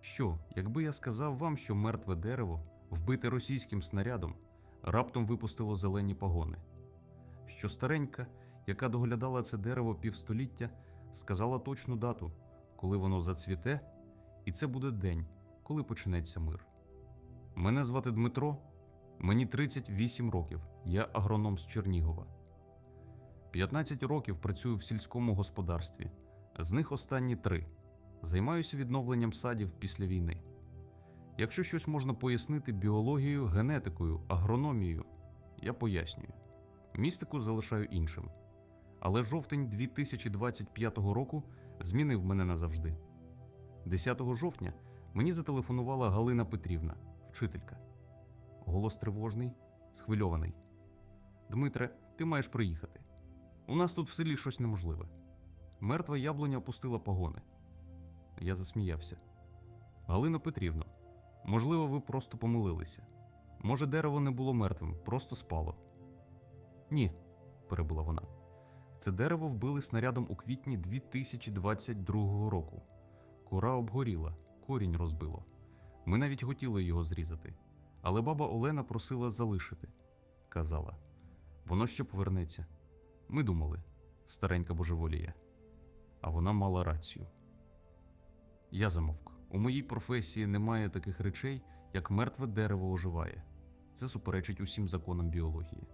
Що, якби я сказав вам, що мертве дерево, вбите російським снарядом, раптом випустило зелені погони? Що старенька, яка доглядала це дерево півстоліття, сказала точну дату, коли воно зацвіте, і це буде день, коли почнеться мир. Мене звати Дмитро, мені 38 років, я агроном з Чернігова. 15 років працюю в сільському господарстві, з них останні три. Займаюся відновленням садів після війни. Якщо щось можна пояснити біологією, генетикою, агрономією, я пояснюю. Містику залишаю іншим. Але жовтень 2025 року змінив мене назавжди. 10 жовтня мені зателефонувала Галина Петрівна, вчителька. Голос тривожний, схвильований. Дмитре, ти маєш приїхати. У нас тут в селі щось неможливе. Мертва яблуня опустила погони. Я засміявся. Галина Петрівно, можливо, ви просто помилилися. Може, дерево не було мертвим, просто спало. Ні, перебула вона. Це дерево вбили снарядом у квітні 2022 року. Кора обгоріла, корінь розбило. Ми навіть хотіли його зрізати. Але баба Олена просила залишити. Казала, воно ще повернеться. Ми думали, старенька божеволіє. А вона мала рацію. Я замовк. У моїй професії немає таких речей, як мертве дерево оживає. Це суперечить усім законам біології.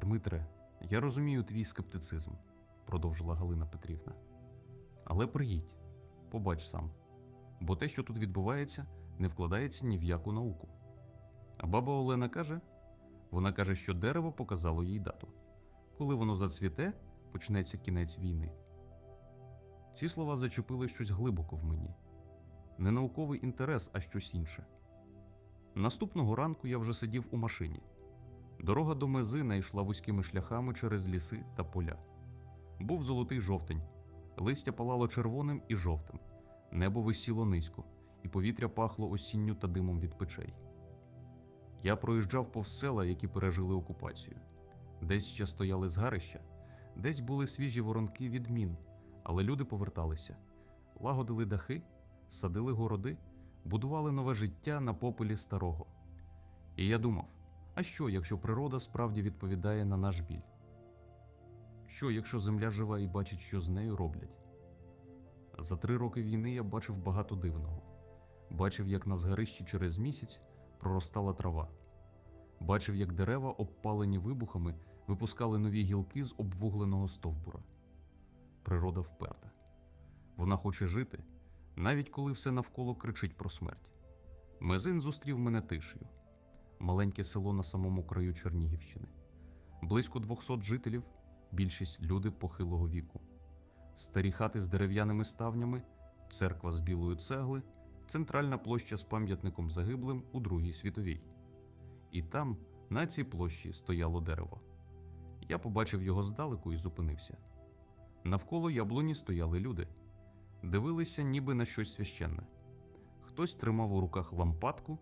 Дмитре, я розумію твій скептицизм, продовжила Галина Петрівна. Але приїдь, побач сам. Бо те, що тут відбувається, не вкладається ні в яку науку. А баба Олена каже: вона каже, що дерево показало їй дату. Коли воно зацвіте, почнеться кінець війни. Ці слова зачепили щось глибоко в мені. Не науковий інтерес, а щось інше. Наступного ранку я вже сидів у машині. Дорога до Мезина йшла вузькими шляхами через ліси та поля. Був золотий жовтень, листя палало червоним і жовтим, небо висіло низько, і повітря пахло осінню та димом від печей. Я проїжджав повз села, які пережили окупацію. Десь ще стояли згарища, десь були свіжі воронки від мін, але люди поверталися, лагодили дахи, садили городи, будували нове життя на попелі старого. І я думав: а що, якщо природа справді відповідає на наш біль? Що, якщо земля жива і бачить, що з нею роблять? За три роки війни я бачив багато дивного. Бачив, як на згарищі через місяць проростала трава. Бачив, як дерева, обпалені вибухами, випускали нові гілки з обвугленого стовбура. Природа вперта. Вона хоче жити, навіть коли все навколо кричить про смерть. Мезин зустрів мене тишею. Маленьке село на самому краю Чернігівщини. Близько 200 жителів, більшість люди похилого віку. Старі хати з дерев'яними ставнями, церква з білої цегли, центральна площа з пам'ятником загиблим у Другій світовій. І там, на цій площі, стояло дерево. Я побачив його здалеку і зупинився. Навколо яблуні стояли люди, дивилися ніби на щось священне. Хтось тримав у руках лампадку,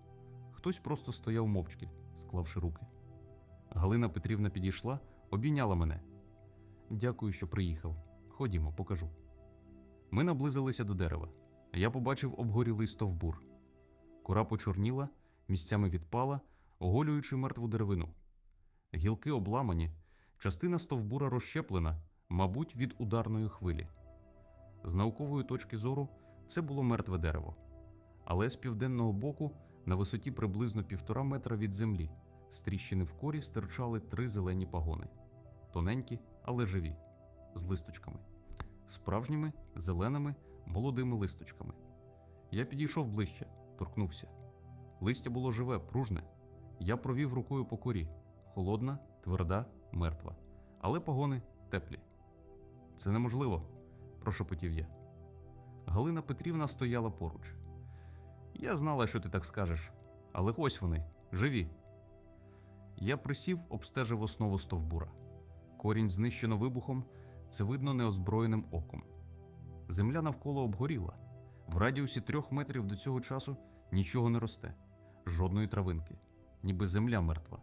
хтось просто стояв мовчки, склавши руки. Галина Петрівна підійшла, обійняла мене. Дякую, що приїхав. Ходімо, покажу. Ми наблизилися до дерева. Я побачив обгорілий стовбур. Кора почорніла, місцями відпала, оголюючи мертву деревину. Гілки обламані, частина стовбура розщеплена, мабуть, від ударної хвилі. З наукової точки зору це було мертве дерево. Але з південного боку, на висоті приблизно півтора метра від землі, з тріщини в корі стирчали три зелені пагони тоненькі, але живі, з листочками, справжніми, зеленими, молодими листочками. Я підійшов ближче, торкнувся. Листя було живе, пружне. Я провів рукою по корі, холодна, тверда, мертва, але погони теплі. Це неможливо, прошепотів я. Галина Петрівна стояла поруч. Я знала, що ти так скажеш, але ось вони, живі. Я присів, обстежив основу стовбура. Корінь знищено вибухом, це видно неозброєним оком. Земля навколо обгоріла. В радіусі трьох метрів до цього часу нічого не росте, жодної травинки, ніби земля мертва.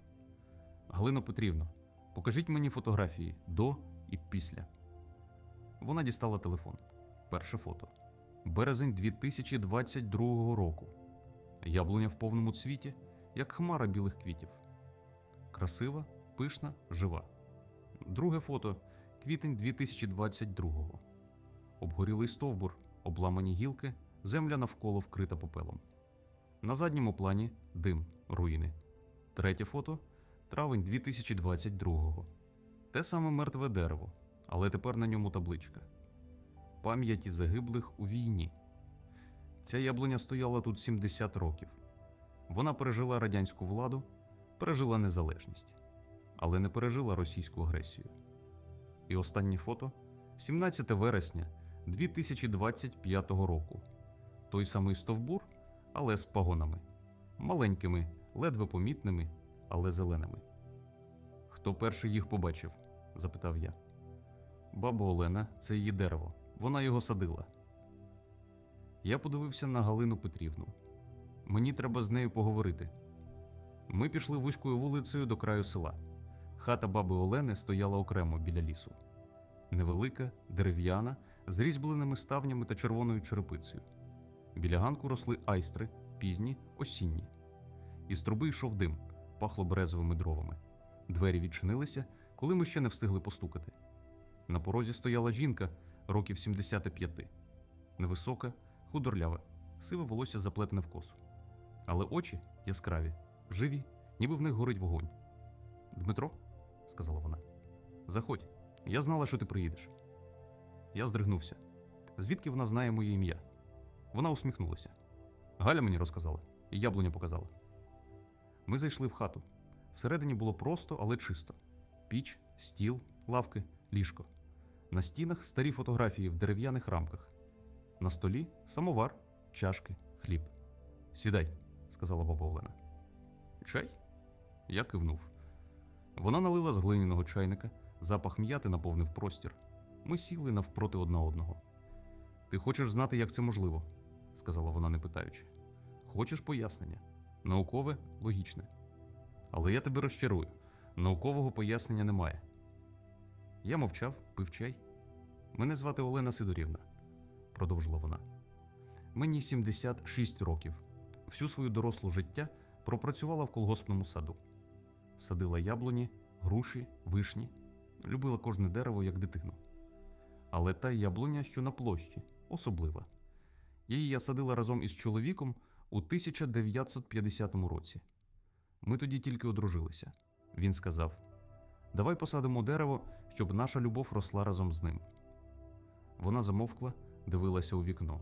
Галино Петрівно, покажіть мені фотографії до і після. Вона дістала телефон. Перше фото. Березень 2022 року. Яблуня в повному цвіті, як хмара білих квітів. Красива, пишна, жива. Друге фото квітень 2022. Обгорілий стовбур, обламані гілки, земля навколо вкрита попелом. На задньому плані дим, руїни. Третє фото травень 2022. Те саме мертве дерево, але тепер на ньому табличка. Пам'яті загиблих у війні. Ця яблуня стояла тут 70 років. Вона пережила радянську владу, пережила незалежність, але не пережила російську агресію. І останнє фото 17 вересня 2025 року. Той самий стовбур, але з пагонами. Маленькими, ледве помітними, але зеленими. Хто перший їх побачив? запитав я. Баба Олена це її дерево. Вона його садила. Я подивився на Галину Петрівну. Мені треба з нею поговорити. Ми пішли вузькою вулицею до краю села. Хата баби Олени стояла окремо біля лісу. Невелика, дерев'яна, з різьбленими ставнями та червоною черепицею. Біля ганку росли айстри, пізні, осінні. Із труби йшов дим, пахло березовими дровами. Двері відчинилися, коли ми ще не встигли постукати. На порозі стояла жінка років 75. Невисока, худорлява, сиве волосся заплетене в косу. Але очі яскраві, живі, ніби в них горить вогонь. Дмитро, сказала вона, заходь. Я знала, що ти приїдеш. Я здригнувся. Звідки вона знає моє ім'я? Вона усміхнулася. Галя мені розказала, і яблуня показала. Ми зайшли в хату. Всередині було просто, але чисто: піч, стіл, лавки, ліжко. На стінах старі фотографії в дерев'яних рамках. На столі самовар, чашки, хліб. Сідай, сказала баба Олена. Чай? Я кивнув. Вона налила з глиняного чайника, запах м'яти наповнив простір. Ми сіли навпроти одна одного. Ти хочеш знати, як це можливо, сказала вона, не питаючи. Хочеш пояснення? Наукове, логічне. Але я тебе розчарую. Наукового пояснення немає. Я мовчав, пив чай. Мене звати Олена Сидорівна, продовжила вона. Мені 76 років. Всю свою дорослу життя пропрацювала в колгоспному саду. Садила яблуні, груші, вишні, любила кожне дерево як дитину. Але та яблуня, що на площі, особлива. Її я садила разом із чоловіком у 1950 році. Ми тоді тільки одружилися. Він сказав: Давай посадимо дерево, щоб наша любов росла разом з ним. Вона замовкла, дивилася у вікно.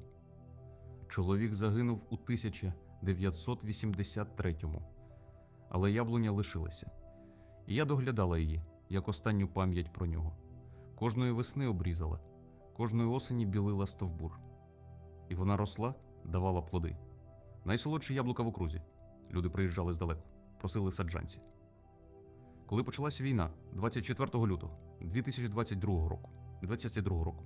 Чоловік загинув у 1983-му, але яблуня лишилася. І я доглядала її, як останню пам'ять про нього. Кожної весни обрізала, кожної осені білила стовбур. І вона росла, давала плоди. Найсолодші яблука в окрузі. Люди приїжджали здалеку, просили саджанці. Коли почалася війна 24 лютого 2022 року, 22 року,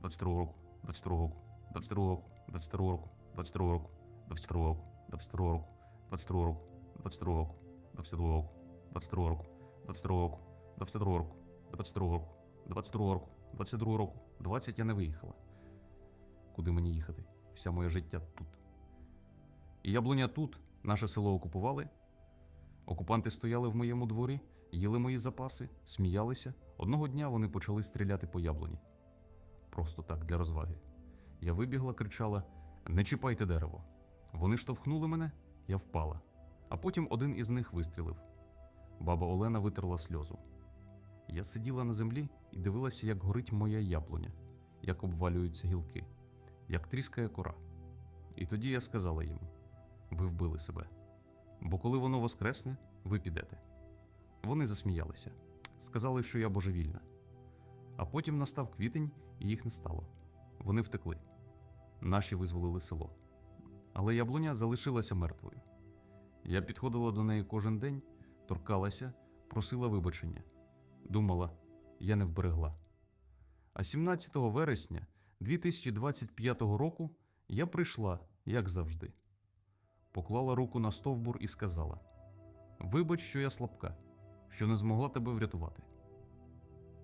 20 року, 20 року, 20 року, 20 року, 20 року, 20 року, 20 року, 20 року, 20 року, 20 року, 20 року, 20 року, 20 року, 20 року, 20 року, 22 року, 20 я не виїхала. Куди мені їхати? Вся моє життя тут. І яблуня тут, наше село окупували, Окупанти стояли в моєму дворі, їли мої запаси, сміялися. Одного дня вони почали стріляти по яблуні. Просто так, для розваги. Я вибігла, кричала: Не чіпайте дерево. Вони штовхнули мене, я впала. А потім один із них вистрілив. Баба Олена витерла сльозу. Я сиділа на землі і дивилася, як горить моя яблуня, як обвалюються гілки, як тріскає кора. І тоді я сказала їм: ви вбили себе. Бо коли воно воскресне, ви підете. Вони засміялися, сказали, що я божевільна. А потім настав квітень, їх не стало. Вони втекли. Наші визволили село. Але яблуня залишилася мертвою. Я підходила до неї кожен день, торкалася, просила вибачення. Думала, я не вберегла. А 17 вересня 2025 року я прийшла, як завжди поклала руку на стовбур і сказала: Вибач, що я слабка, що не змогла тебе врятувати.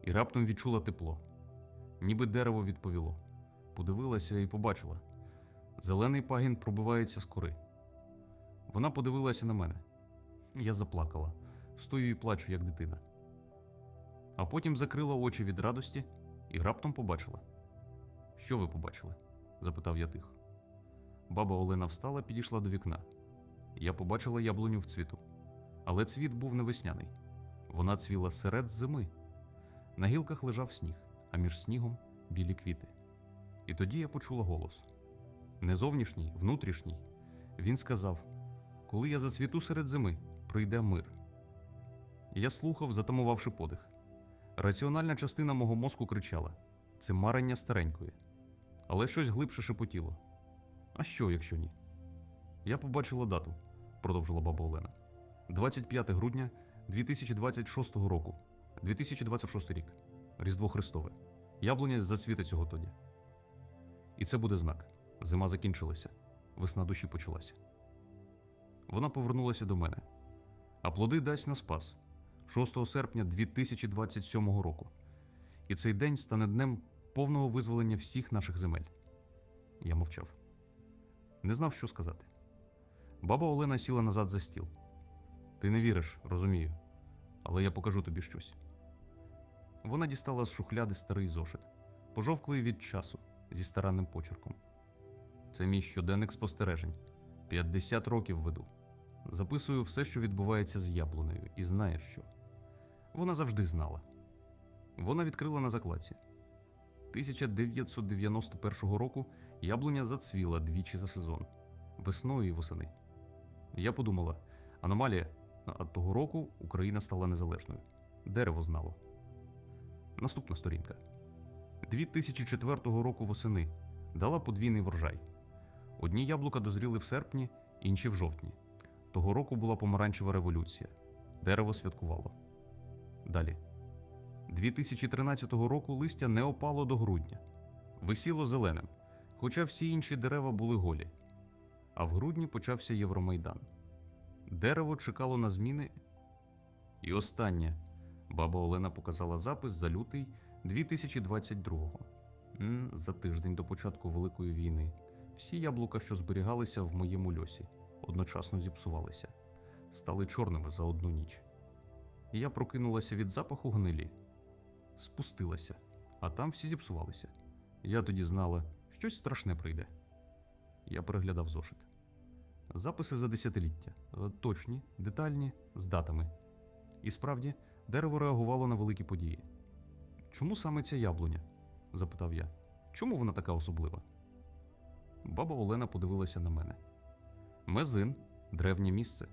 І раптом відчула тепло, ніби дерево відповіло. Подивилася і побачила. Зелений пагін пробивається з кори. Вона подивилася на мене. Я заплакала, стою і плачу, як дитина. А потім закрила очі від радості і раптом побачила. Що ви побачили? запитав я тихо. Баба Олена встала, підійшла до вікна. Я побачила яблуню в цвіту. Але цвіт був не весняний. Вона цвіла серед зими. На гілках лежав сніг, а між снігом білі квіти. І тоді я почула голос не зовнішній, внутрішній. Він сказав: Коли я зацвіту серед зими, прийде мир. Я слухав, затамувавши подих. Раціональна частина мого мозку кричала: це марення старенької. Але щось глибше шепотіло. А що, якщо ні? Я побачила дату, продовжила баба Олена. 25 грудня 2026 року, 2026 рік, Різдво Христове. Яблуня зацвіте цього тоді. І це буде знак. Зима закінчилася, весна душі почалася. Вона повернулася до мене, а плоди дасть на спас 6 серпня 2027 року. І цей день стане днем повного визволення всіх наших земель. Я мовчав. Не знав, що сказати. Баба Олена сіла назад за стіл. Ти не віриш, розумію, але я покажу тобі щось. Вона дістала з шухляди старий зошит, пожовклий від часу зі старанним почерком. Це мій щоденник спостережень. 50 років веду. Записую все, що відбувається з яблунею, і знає що. Вона завжди знала. Вона відкрила на закладці. 1991 року яблуня зацвіла двічі за сезон весною і восени. Я подумала: аномалія, а того року Україна стала незалежною. Дерево знало. Наступна сторінка. 2004 року восени дала подвійний врожай. Одні яблука дозріли в серпні, інші в жовтні. Того року була помаранчева революція. Дерево святкувало. Далі. 2013 року листя не опало до грудня, висіло зеленим, хоча всі інші дерева були голі. А в грудні почався Євромайдан. Дерево чекало на зміни. І останнє баба Олена показала запис за лютий 2022-го. За тиждень до початку Великої війни. Всі яблука, що зберігалися в моєму льосі, одночасно зіпсувалися, стали чорними за одну ніч. Я прокинулася від запаху гнилі, спустилася, а там всі зіпсувалися. Я тоді знала, щось страшне прийде. Я переглядав зошит. Записи за десятиліття, е, точні, детальні, з датами. І справді, дерево реагувало на великі події. Чому саме ця яблуня? запитав я. Чому вона така особлива? Баба Олена подивилася на мене. Мезин древнє місце.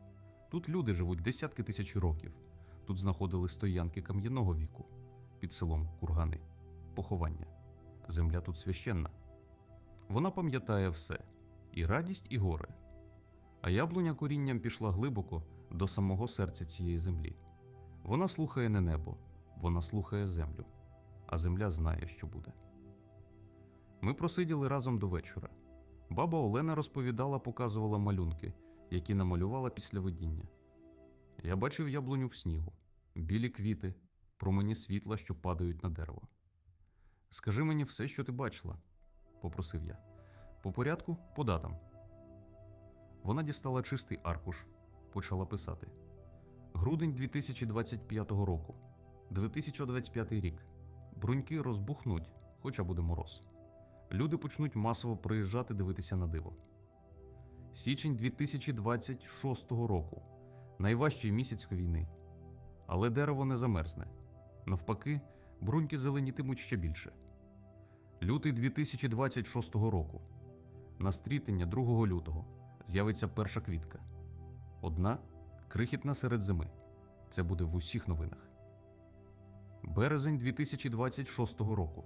Тут люди живуть десятки тисяч років. Тут знаходили стоянки кам'яного віку під селом Кургани, поховання. Земля тут священна. Вона пам'ятає все і радість, і горе. А яблуня корінням пішла глибоко до самого серця цієї землі. Вона слухає не небо, вона слухає землю, а земля знає, що буде. Ми просиділи разом до вечора. Баба Олена розповідала, показувала малюнки, які намалювала після видіння. Я бачив яблуню в снігу, білі квіти, промені світла, що падають на дерево. Скажи мені все, що ти бачила, попросив я. По порядку, по датам. Вона дістала чистий аркуш, почала писати. Грудень 2025 року, 2025 рік. Бруньки розбухнуть, хоча буде мороз. Люди почнуть масово приїжджати дивитися на диво. Січень 2026 року найважчий місяць війни. Але дерево не замерзне. Навпаки, бруньки зеленітимуть ще більше. Лютий 2026 року. На стрітення 2 лютого з'явиться перша квітка. Одна крихітна серед зими. Це буде в усіх новинах. Березень 2026 року.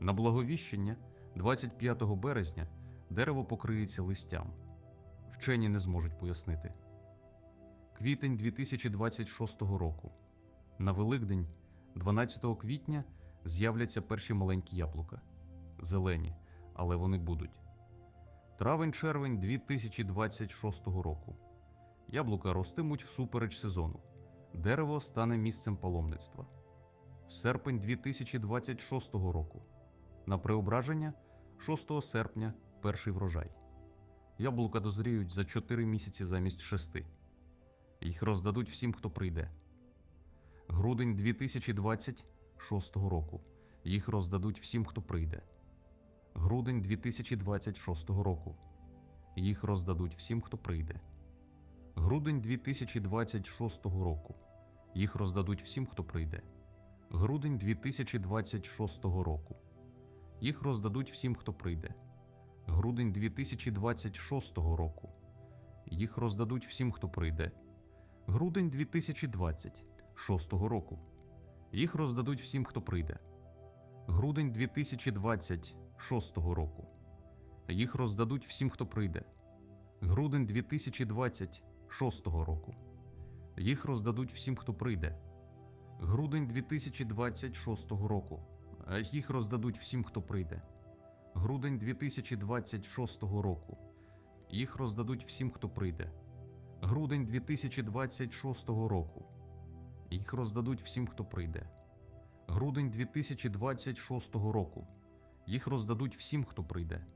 На благовіщення 25 березня дерево покриється листям. Вчені не зможуть пояснити. Квітень 2026 року. На Великдень, 12 квітня, з'являться перші маленькі яблука. Зелені, але вони будуть. Травень-червень 2026 року. Яблука ростимуть всупереч сезону. Дерево стане місцем паломництва. Серпень 2026 року. На преображення 6 серпня перший врожай. Яблука дозріють за 4 місяці замість 6. Їх роздадуть всім, хто прийде. Грудень 2026 року. Їх роздадуть всім, хто прийде. Грудень 2026 року. Їх роздадуть всім, хто прийде. Грудень 2026 року. Їх роздадуть всім, хто прийде. Грудень 2026 року. Їх роздадуть всім, хто прийде. Грудень 2026 року. Їх роздадуть всім, хто прийде. Грудень 2026 року. Їх роздадуть всім, хто прийде. Грудень 2026 року. Їх роздадуть всім, хто прийде. Грудень 2026 року. Їх роздадуть всім, хто прийде. Грудень 2026 року. Їх роздадуть всім, хто прийде. Грудень 2026 року. Їх роздадуть всім, хто прийде. Грудень 2026 року. Їх роздадуть всім, хто прийде. Грудень 2026 року. Їх роздадуть всім, хто прийде.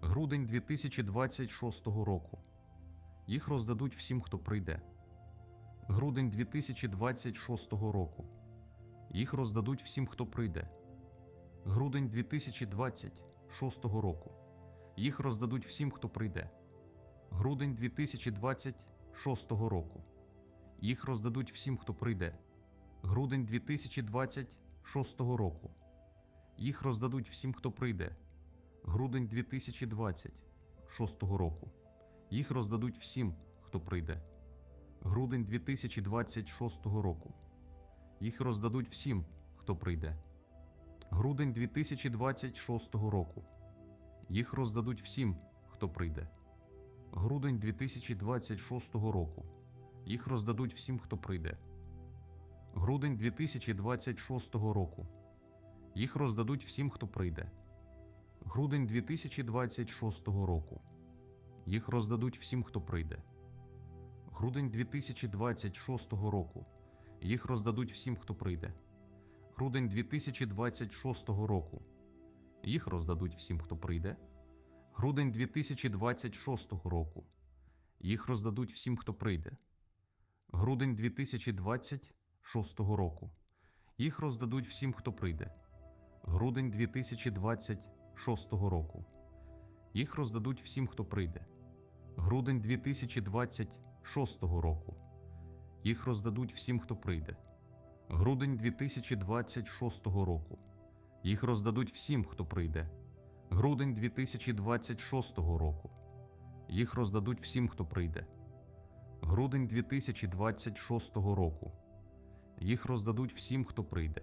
Грудень 2026 року. Їх роздадуть всім, хто прийде. Грудень 2026 року. Їх роздадуть всім, хто прийде. Грудень 2026 року. Їх роздадуть всім, хто прийде. Грудень 2026 року. Їх роздадуть всім, хто прийде. Грудень 2026 року. Їх роздадуть всім, хто прийде. Грудень 2026 року. Їх роздадуть всім, хто прийде. Грудень 2026 року. Їх роздадуть всім, хто прийде. Грудень 2026 року. Їх роздадуть всім, хто прийде. Грудень 2026 року. Їх роздадуть всім, хто прийде. Грудень 2026 року. Їх роздадуть всім, хто прийде. Грудень 2026 року. Їх роздадуть всім, хто прийде. Грудень 2026 року. Їх роздадуть всім, хто прийде. Грудень 2026 року. Їх роздадуть всім, хто прийде. Грудень 2026 року. Їх роздадуть всім, хто прийде. Грудень 2026 року. Їх роздадуть всім, хто прийде. Грудень 2026 року. Їх роздадуть всім, хто прийде. Грудень 2026 року. Їх роздадуть всім, хто прийде. Грудень 2026 року. Їх роздадуть всім, хто прийде. Грудень 2026 року. Їх роздадуть всім, хто прийде. Грудень 2026 року. Їх роздадуть всім, хто прийде.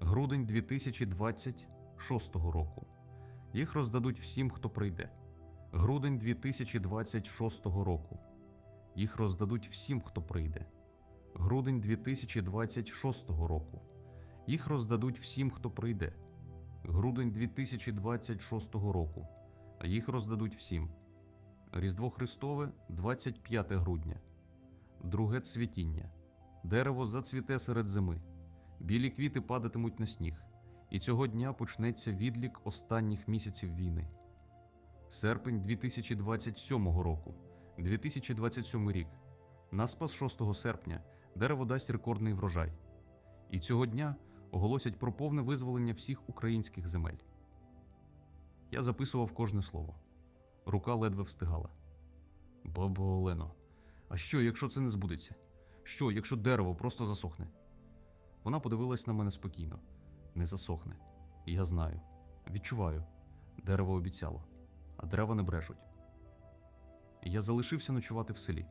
Грудень 2026 року. Їх роздадуть всім, хто прийде. Грудень 2026 року. Їх роздадуть всім, хто прийде. Грудень 2026 року. Їх роздадуть всім, хто прийде. Грудень 2026 року. Їх роздадуть всім. Різдво Христове 25 грудня. Друге цвітіння. Дерево зацвіте серед зими. Білі квіти падатимуть на сніг. І цього дня почнеться відлік останніх місяців війни. Серпень 2027 року. 2027 рік. На спас 6 серпня дерево дасть рекордний врожай. І цього дня оголосять про повне визволення всіх українських земель. Я записував кожне слово. Рука ледве встигала. Бабо Олено, а що, якщо це не збудеться? Що, якщо дерево просто засохне? Вона подивилась на мене спокійно. Не засохне. Я знаю, відчуваю. Дерево обіцяло, а дерева не брешуть. Я залишився ночувати в селі.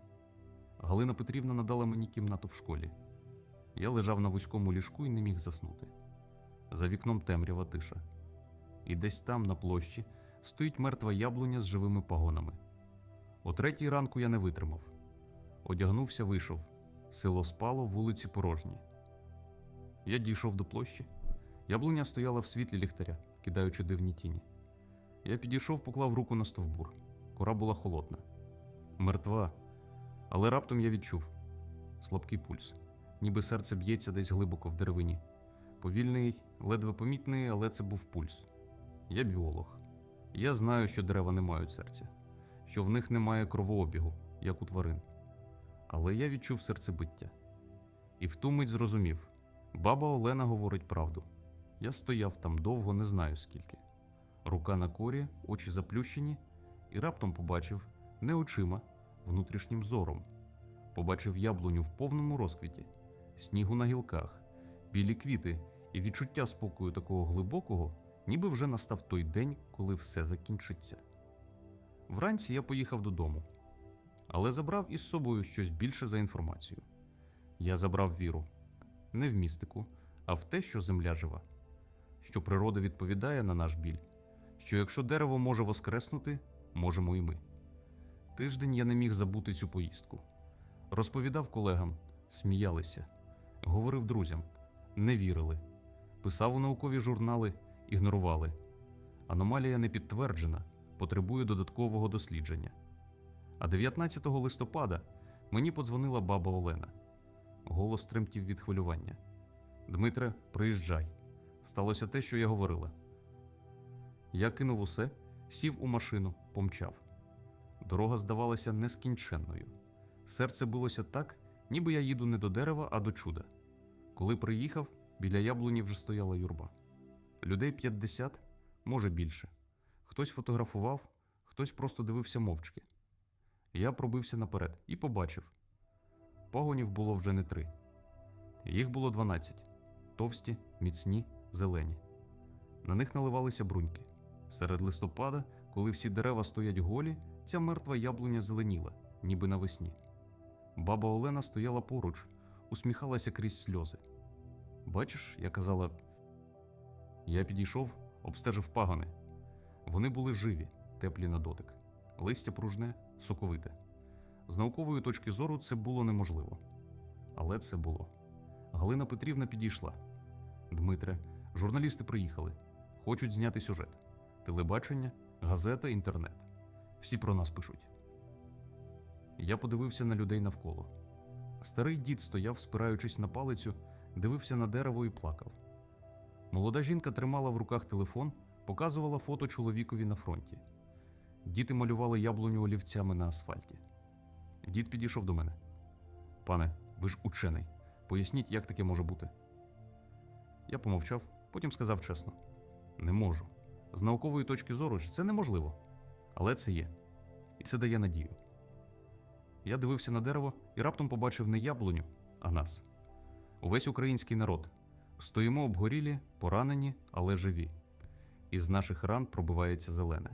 Галина Петрівна надала мені кімнату в школі. Я лежав на вузькому ліжку і не міг заснути. За вікном темрява тиша. І десь там, на площі, стоїть мертва яблуня з живими пагонами. О третій ранку я не витримав. Одягнувся, вийшов. Село спало, вулиці порожні. Я дійшов до площі. Яблуня стояла в світлі ліхтаря, кидаючи дивні тіні. Я підійшов, поклав руку на стовбур. Кора була холодна, мертва. Але раптом я відчув слабкий пульс, ніби серце б'ється десь глибоко в деревині. Повільний, ледве помітний, але це був пульс. Я біолог. Я знаю, що дерева не мають серця, що в них немає кровообігу, як у тварин. Але я відчув серцебиття. І в ту мить зрозумів баба Олена говорить правду. Я стояв там довго, не знаю скільки. Рука на корі, очі заплющені, і раптом побачив не очима, внутрішнім зором. Побачив яблуню в повному розквіті, снігу на гілках, білі квіти і відчуття спокою такого глибокого, ніби вже настав той день, коли все закінчиться. Вранці я поїхав додому, але забрав із собою щось більше за інформацію. Я забрав віру не в містику, а в те, що земля жива, що природа відповідає на наш біль, що якщо дерево може воскреснути, можемо і ми. Тиждень я не міг забути цю поїздку. Розповідав колегам, сміялися, говорив друзям, не вірили, писав у наукові журнали, ігнорували. Аномалія не підтверджена, потребує додаткового дослідження. А 19 листопада мені подзвонила баба Олена. Голос тремтів від хвилювання. Дмитре, приїжджай. Сталося те, що я говорила. Я кинув усе, сів у машину, помчав. Дорога здавалася нескінченною. Серце билося так, ніби я їду не до дерева, а до чуда. Коли приїхав, біля яблуні вже стояла юрба. Людей 50, може більше. Хтось фотографував, хтось просто дивився мовчки. Я пробився наперед і побачив. Пагонів було вже не три. Їх було 12. товсті, міцні, зелені. На них наливалися бруньки. Серед листопада, коли всі дерева стоять голі, ця мертва яблуня зеленіла, ніби навесні. Баба Олена стояла поруч, усміхалася крізь сльози. Бачиш, я казала. Я підійшов, обстежив пагони. Вони були живі, теплі на дотик, листя пружне, соковите. З наукової точки зору це було неможливо. Але це було. Галина Петрівна підійшла. Дмитре, журналісти приїхали. Хочуть зняти сюжет. Телебачення, газета, інтернет. Всі про нас пишуть. Я подивився на людей навколо. Старий дід стояв, спираючись на палицю, дивився на дерево і плакав. Молода жінка тримала в руках телефон, показувала фото чоловікові на фронті. Діти малювали яблуню олівцями на асфальті. Дід підійшов до мене. Пане, ви ж учений. Поясніть, як таке може бути. Я помовчав, потім сказав чесно: не можу. З наукової точки зору це неможливо. Але це є. І це дає надію. Я дивився на дерево і раптом побачив не яблуню, а нас. Увесь український народ. Стоїмо обгорілі, поранені, але живі. із наших ран пробивається зелене.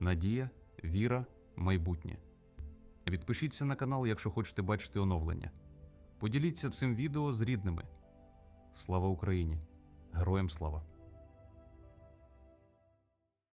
Надія, віра, майбутнє. Підпишіться на канал, якщо хочете бачити оновлення. Поділіться цим відео з рідними. Слава Україні! Героям слава!